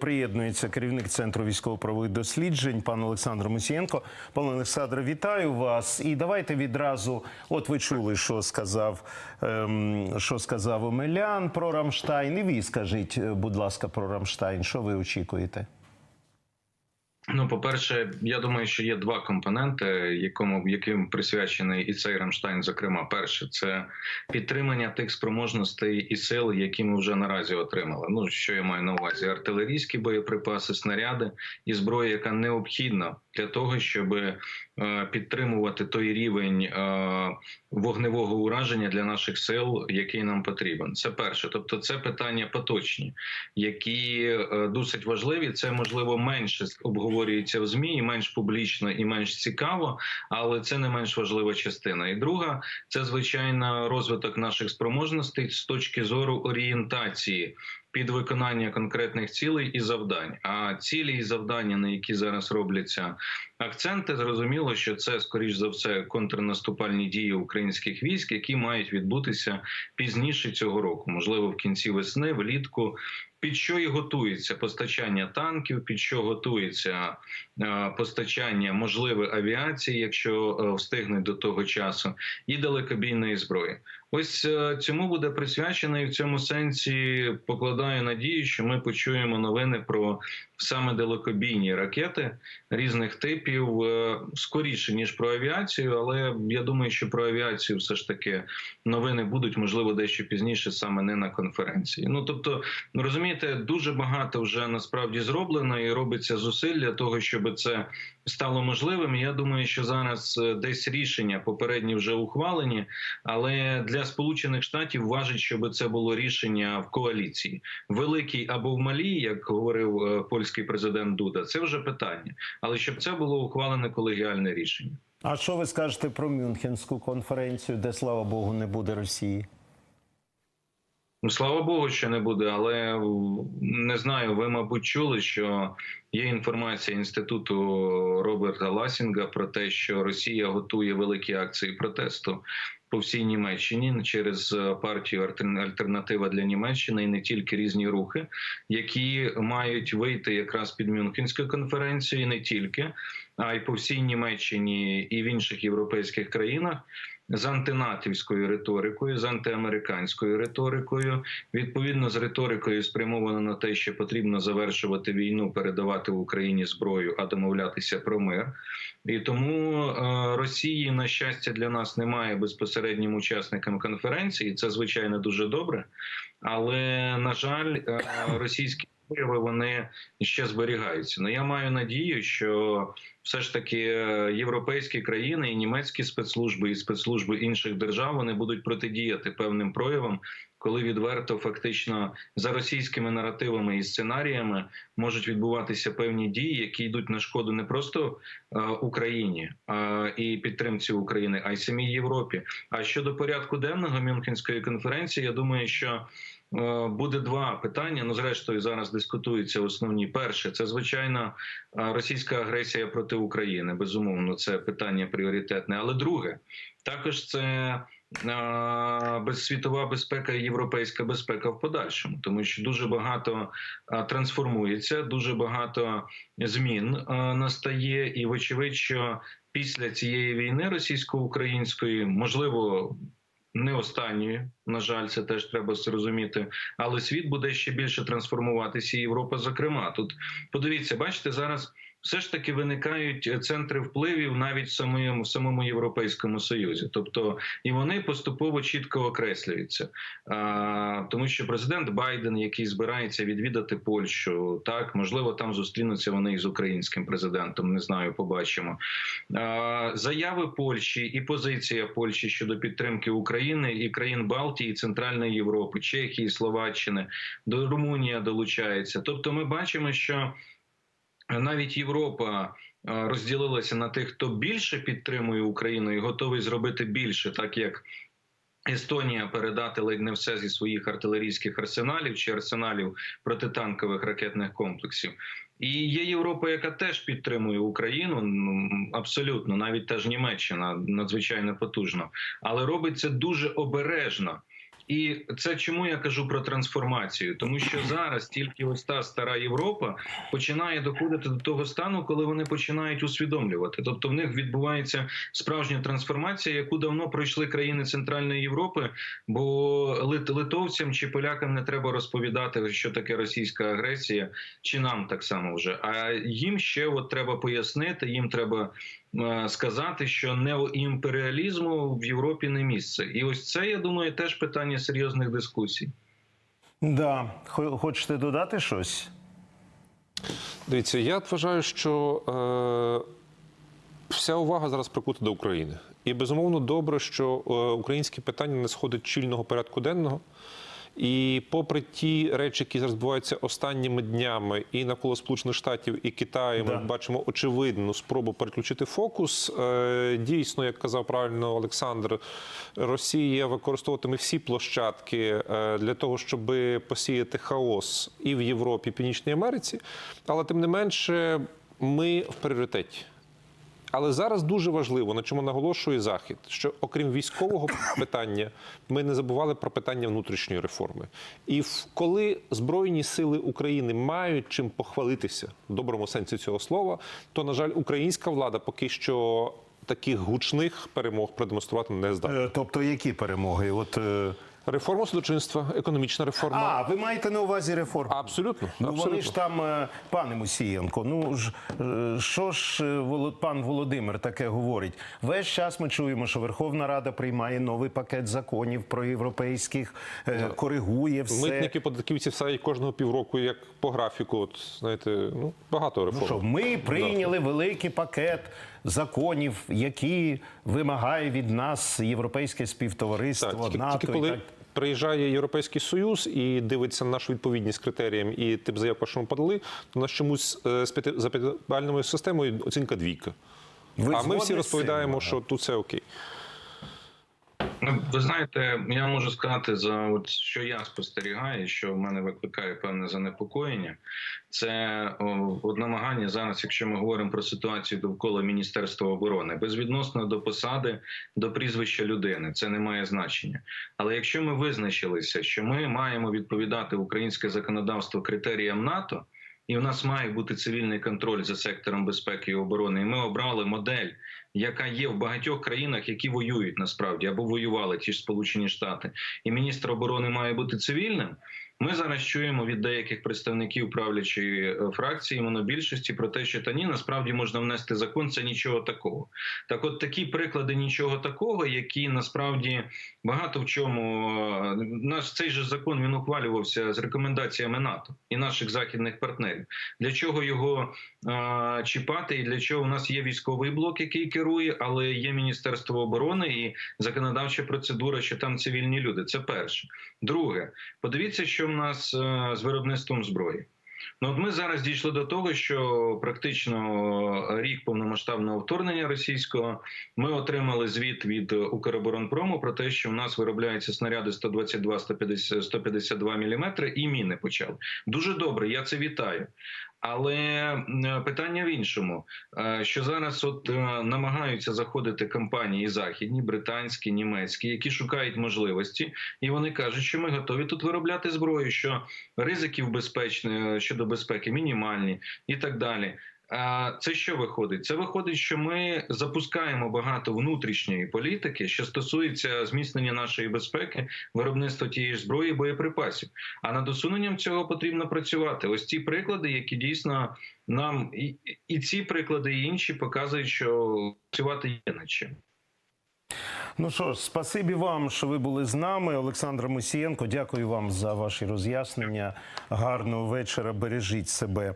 приєднується керівник центру військово-правових досліджень, пан Олександр Мусієнко. Пане Олександре, вітаю вас. І давайте відразу. От ви чули, що сказав, ем, що сказав Омелян про Рамштайн. І ви скажіть, е, будь ласка, про Рамштайн. Що ви очікуєте? Ну, по-перше, я думаю, що є два компоненти, якому яким присвячений і цей Рамштайн. Зокрема, перше це підтримання тих спроможностей і сил, які ми вже наразі отримали. Ну що я маю на увазі? Артилерійські боєприпаси, снаряди і зброя, яка необхідна для того, щоб е, підтримувати той рівень е, вогневого ураження для наших сил, який нам потрібен. Це перше, тобто це питання поточні, які е, досить важливі. Це можливо менше обговорюється в змі, і менш публічно і менш цікаво, але це не менш важлива частина. І друга це звичайно розвиток наших спроможностей з точки зору орієнтації. Під виконання конкретних цілей і завдань, а цілі і завдання, на які зараз робляться акценти, зрозуміло, що це скоріш за все контрнаступальні дії українських військ, які мають відбутися пізніше цього року, можливо, в кінці весни, влітку. Під що і готується постачання танків, під що готується е, постачання можливої авіації, якщо е, встигнуть до того часу, і далекобійної зброї. Ось е, цьому буде присвячено і в цьому сенсі покладаю надію, що ми почуємо новини про саме далекобійні ракети різних типів е, скоріше ніж про авіацію. Але я думаю, що про авіацію все ж таки новини будуть можливо дещо пізніше, саме не на конференції. Ну тобто, розумієте, дуже багато вже насправді зроблено і робиться зусиль для того, щоб це стало можливим. Я думаю, що зараз е, десь рішення попередні вже ухвалені, але для Сполучених Штатів важить, щоб це було рішення в коаліції, великій або в малій, як говорив е, польський президент Дуда. Це вже питання, але щоб це було ухвалене колегіальне рішення. А що ви скажете про Мюнхенську конференцію, де слава Богу не буде Росії? Ну, слава Богу, що не буде, але не знаю. Ви, мабуть, чули, що є інформація інституту Роберта Ласінга про те, що Росія готує великі акції протесту по всій Німеччині через партію Альтернатива для Німеччини і не тільки різні рухи, які мають вийти якраз під Мюнхенську конференцію, і не тільки, а й по всій Німеччині і в інших європейських країнах з антинатівською риторикою, з антиамериканською риторикою, відповідно з риторикою спрямовано на те, що потрібно завершувати війну, передавати в Україні зброю, а домовлятися про мир. І тому е, Росії, на щастя, для нас немає безпосереднім учасникам конференції. Це звичайно дуже добре, але на жаль, е, російські вияви вони ще зберігаються. Ну я маю надію, що все ж таки європейські країни і німецькі спецслужби і спецслужби інших держав вони будуть протидіяти певним проявам, коли відверто фактично за російськими наративами і сценаріями можуть відбуватися певні дії, які йдуть на шкоду не просто е, Україні е, і підтримці України, а й самій Європі. А щодо порядку денного Мюнхенської конференції, я думаю, що е, Буде два питання. Ну, зрештою, зараз дискутуються основні. Перше, це звичайно російська агресія проти України. Безумовно, це питання пріоритетне. Але друге, також це світова безпека і європейська безпека в подальшому, тому що дуже багато трансформується, дуже багато змін настає, і вочевидь, що після цієї війни російсько-української можливо. Не останньою. на жаль, це теж треба зрозуміти, але світ буде ще більше трансформуватися. і Європа, зокрема, тут подивіться, бачите, зараз все ж таки виникають центри впливів навіть в самому в самому європейському союзі, тобто і вони поступово чітко окреслюються, а, тому що президент Байден, який збирається відвідати Польщу, так можливо, там зустрінуться вони із українським президентом. Не знаю, побачимо а, заяви Польщі і позиція Польщі щодо підтримки України і країн Балтії, Центральної Європи, Чехії, Словаччини до Румунія долучається. Тобто, ми бачимо, що навіть Європа розділилася на тих, хто більше підтримує Україну і готовий зробити більше, так як Естонія передати ледь не все зі своїх артилерійських арсеналів чи арсеналів протитанкових ракетних комплексів. І є Європа, яка теж підтримує Україну. Абсолютно, навіть та ж Німеччина надзвичайно потужно, але робить це дуже обережно. І це чому я кажу про трансформацію? Тому що зараз тільки ось та стара Європа починає доходити до того стану, коли вони починають усвідомлювати. Тобто в них відбувається справжня трансформація, яку давно пройшли країни Центральної Європи. Бо лит- литовцям чи полякам не треба розповідати, що таке російська агресія, чи нам так само вже. А їм ще от треба пояснити, їм треба сказати, що неоімперіалізму в Європі не місце. І ось це я думаю, теж питання серйозних дискусій. Да. Хочете додати щось? Дивіться, я вважаю, що е, вся увага зараз прикута до України. І безумовно добре, що е, українське питання не сходить чільного порядку денного. І попри ті речі, які зараз відбуваються останніми днями, і навколо Сполучених Штатів і Китаю, ми Да. бачимо очевидну спробу переключити фокус. Е, Дійсно, як казав правильно Олександр, Росія використовуватиме всі площадки е, для того, щоб посіяти хаос і в Європі, і в Північній Америці. Але тим не менше, ми в пріоритеті. Але зараз дуже важливо, на чому наголошує Захід, що окрім військового питання, ми не забували про питання внутрішньої реформи. І коли Збройні сили України мають чим похвалитися в доброму сенсі цього слова, то, на жаль, українська влада поки що таких гучних перемог продемонструвати не здатна. Е, Тобто, які перемоги? От, е, Реформа судочинства, економічна реформа. а, ви маєте на увазі реформу? Абсолютно. Ну, абсолютно. вони ж там, е, пане Мусієнко, ну ж е, що ж е, пан Володимир таке говорить? Весь час ми чуємо, що Верховна Рада приймає новий пакет законів проєвропейських, е, коригує все. Митники, податківці все кожного півроку, як по графіку. От знаєте, ну багато реформ. Що ми прийняли великий пакет законів, які вимагає від нас європейське співтовариство, Так, тільки, НАТО тільки і коли так. приїжджає Європейський Союз і дивиться на нашу відповідність критеріям і тип заявка, що ми подали, то нас чомусь е, з п'яти за п'ятибальною системою оцінка двійка. Ви а ми всі розповідаємо, цим? що тут все окей. Ну, ви знаєте, я можу сказати за от що я спостерігаю, що в мене викликає певне занепокоєння. Це о, намагання зараз, якщо ми говоримо про ситуацію довкола Міністерства оборони, безвідносно до посади, до прізвища людини, це не має значення. Але якщо ми визначилися, що ми маємо відповідати українське законодавство критеріям НАТО. І у нас має бути цивільний контроль за сектором безпеки і оборони. І ми обрали модель, яка є в багатьох країнах, які воюють насправді або воювали ті ж Сполучені Штати, і міністр оборони має бути цивільним. Ми зараз чуємо від деяких представників правлячої е, фракції монобільшості про те, що та ні, насправді можна внести закон. Це нічого такого. Так, от такі приклади нічого такого, які насправді багато в чому е, наш цей же закон він ухвалювався з рекомендаціями НАТО і наших західних партнерів. Для чого його е, чіпати, і для чого у нас є військовий блок, який керує, але є Міністерство оборони і законодавча процедура, що там цивільні люди. Це перше. Друге, подивіться, що в нас е, з виробництвом зброї. Ну, от ми зараз дійшли до того, що практично рік повномасштабного вторгнення російського ми отримали звіт від Укроборонпрому про те, що в нас виробляються снаряди 122 150, 152 мм і міни почали. Дуже добре, я це вітаю. Але питання в іншому, Е, що зараз от е, намагаються заходити компанії західні, британські, німецькі, які шукають можливості, і вони кажуть, що ми готові тут виробляти зброю, що ризиків безпечні щодо безпеки мінімальні і так далі. А це що виходить? Це виходить, що ми запускаємо багато внутрішньої політики, що стосується зміцнення нашої безпеки, виробництва тієї ж зброї, боєприпасів. А над усуненням цього потрібно працювати. Ось ті приклади, які дійсно нам і, і ці приклади, і інші показують, що працювати є над чим. Ну що ж, спасибі вам, що ви були з нами. Олександр Мусієнко, дякую вам за ваші роз'яснення. Гарного вечора. Бережіть себе.